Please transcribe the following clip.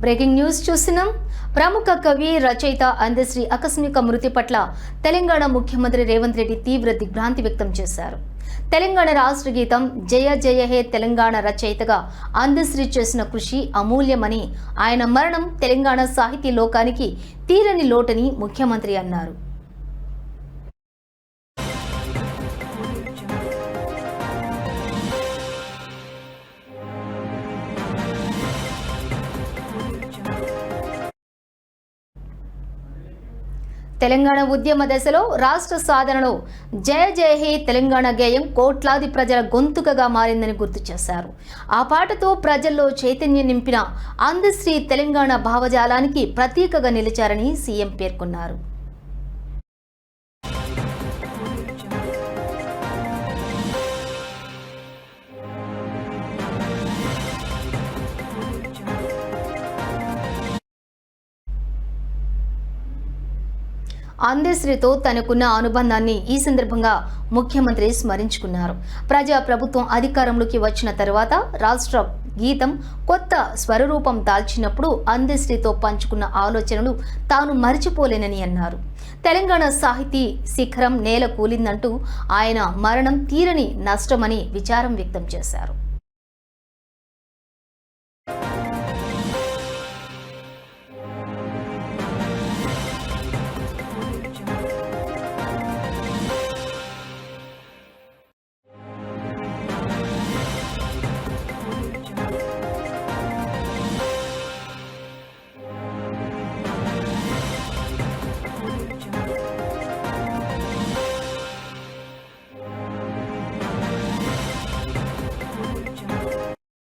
Breaking news చూస్తున్నాం. ప్రముఖ కవి రచయిత అందశ్రీ ఆకస్మిక మృతి పట్ల తెలంగాణ ముఖ్యమంత్రి రేవంత్ రెడ్డి తీవ్ర దిగ్భ్రాంతి వ్యక్తం చేశారు. తెలంగాణ రాష్ట్ర గీతం జయ జయ హే తెలంగాణ రచయితగా అందశ్రీ చేసిన కృషి అమూల్యమని ఆయన మరణం తెలంగాణ సాహితీ లోకానికి తీరని లోటని ముఖ్యమంత్రి అన్నారు. తెలంగాణ ఉద్యమ దశలో రాష్ట్ర సాధనలో జయ జయ హే తెలంగాణ గేయం కోట్లాది ప్రజల గొంతుకగా మారిందని గుర్తు చేశారు. ఆ పాటతో ప్రజల్లో చైతన్యం నింపిన అందశ్రీ తెలంగాణ భావజాలానికి ప్రతీకగా నిలిచారని సీఎం పేర్కొన్నారు. అందశ్రీతో తనకున్న అనుబంధాన్ని ఈ సందర్భంగా ముఖ్యమంత్రి స్మరించుకున్నారు. ప్రజా ప్రభుత్వం అధికారంలోకి వచ్చిన తర్వాత రాష్ట్ర గీతం కొత్త స్వరరూపం దాల్చినప్పుడు అందశ్రీతో పంచుకున్న ఆలోచనలు తాను మరిచిపోలేనని అన్నారు. తెలంగాణ సాహితీ శిఖరం నేల కూలిందంటూ ఆయన మరణం తీరని నష్టమని విచారం వ్యక్తం చేశారు.